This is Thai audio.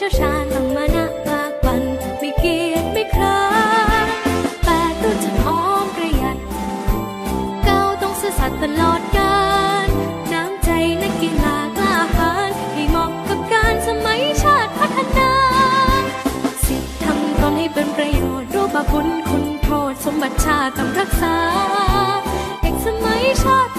ชี่ยวชาญต้องมานะมากวันไม่เกียดไม่คร้าแปดตัวนจะอ้อมประหยัดเก้าต้องซื่อสัตย์ตลอดกาลน้ำใจนักกีฬากล้าหาญให้เหมาะกับการสมัยชาติพัฒนาสิทธรรมตนให้เป็นประโยชน์รูปบุญคุณโทษสมบัติชาติต้องรักษาเอกสมัยชาติ